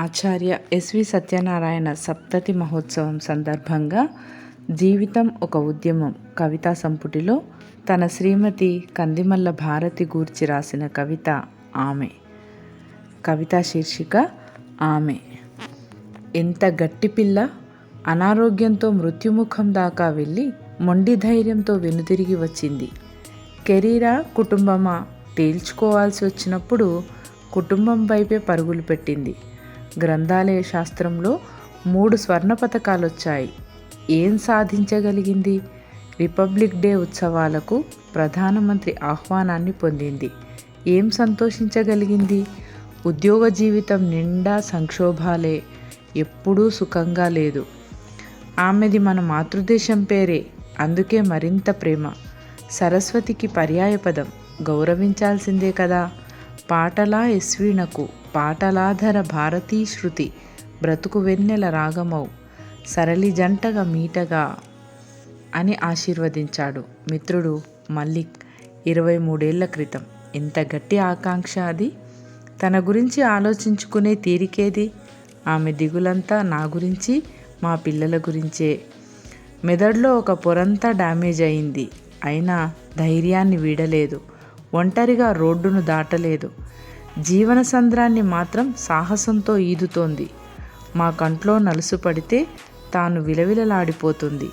ఆచార్య SV Satyanarayana సప్తతి మహోత్సవం సందర్భంగా జీవితం ఒక ఉద్యమం. కవితా సంపుటిలో తన శ్రీమతి కందిమల్ల భారతి గూర్చి రాసిన కవిత ఆమె. కవితా శీర్షిక ఆమె. ఎంత గట్టి పిల్ల! అనారోగ్యంతో మృత్యుముఖం దాకా వెళ్ళి మొండి ధైర్యంతో వెనుతిరిగి వచ్చింది. కెరీరా కుటుంబమా? తేల్చుకోవాల్సి వచ్చినప్పుడు కుటుంబం వైపే పరుగులు పెట్టింది. గ్రంథాలయ శాస్త్రంలో మూడు స్వర్ణ పథకాలు వచ్చాయి ఏం సాధించగలిగింది? రిపబ్లిక్ డే ఉత్సవాలకు ప్రధానమంత్రి ఆహ్వానాన్ని పొందింది. ఏం సంతోషించగలిగింది? ఉద్యోగ జీవితం నిండా సంక్షోభాలే ఎప్పుడూ సుఖంగా లేదు. ఆమెది మన మాతృదేశం పేరే అందుకే మరింత ప్రేమ. సరస్వతికి పర్యాయపదం గౌరవించాల్సిందే కదా. పాటలా ఎస్వీణకు పాటలాధర భారతీ శృతి బ్రతుకు వెన్నెల రాగమౌ సరళి జంటగా మీటగా అని ఆశీర్వదించాడు. మిత్రుడు మల్లిక్ ఇరవై మూడేళ్ళ క్రితం. ఎంత గట్టి ఆకాంక్ష అది? తన గురించి ఆలోచించుకునే తీరికేది? ఆమె దిగులంతా నా గురించి మా పిల్లల గురించే. మెదడులో ఒక పొరంతా డ్యామేజ్ అయింది. అయినా ధైర్యాన్ని వీడలేదు. ఒంటరిగా రోడ్డును దాటలేదు. జీవన సంద్రాన్ని మాత్రం సాహసంతో ఈదుతోంది. మా కంట్లో నలుసు పడితే తాను విలవిలలాడిపోతుంది.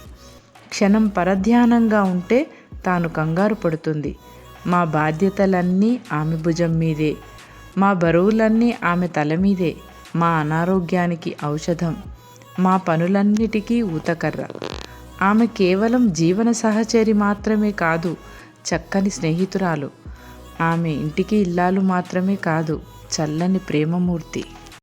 క్షణం పరధ్యానంగా ఉంటే తాను కంగారు పడుతుంది. మా బాధ్యతలన్నీ ఆమె భుజం మీదే. మా బరువులన్నీ ఆమె తల మీదే. మా అనారోగ్యానికి ఔషధం. మా పనులన్నిటికీ ఊతకర్ర. ఆమె కేవలం జీవన సహచరి మాత్రమే కాదు చక్కని స్నేహితురాలు. ఆమె ఇంటికి ఇల్లాలు మాత్రమే కాదు చల్లని ప్రేమమూర్తి.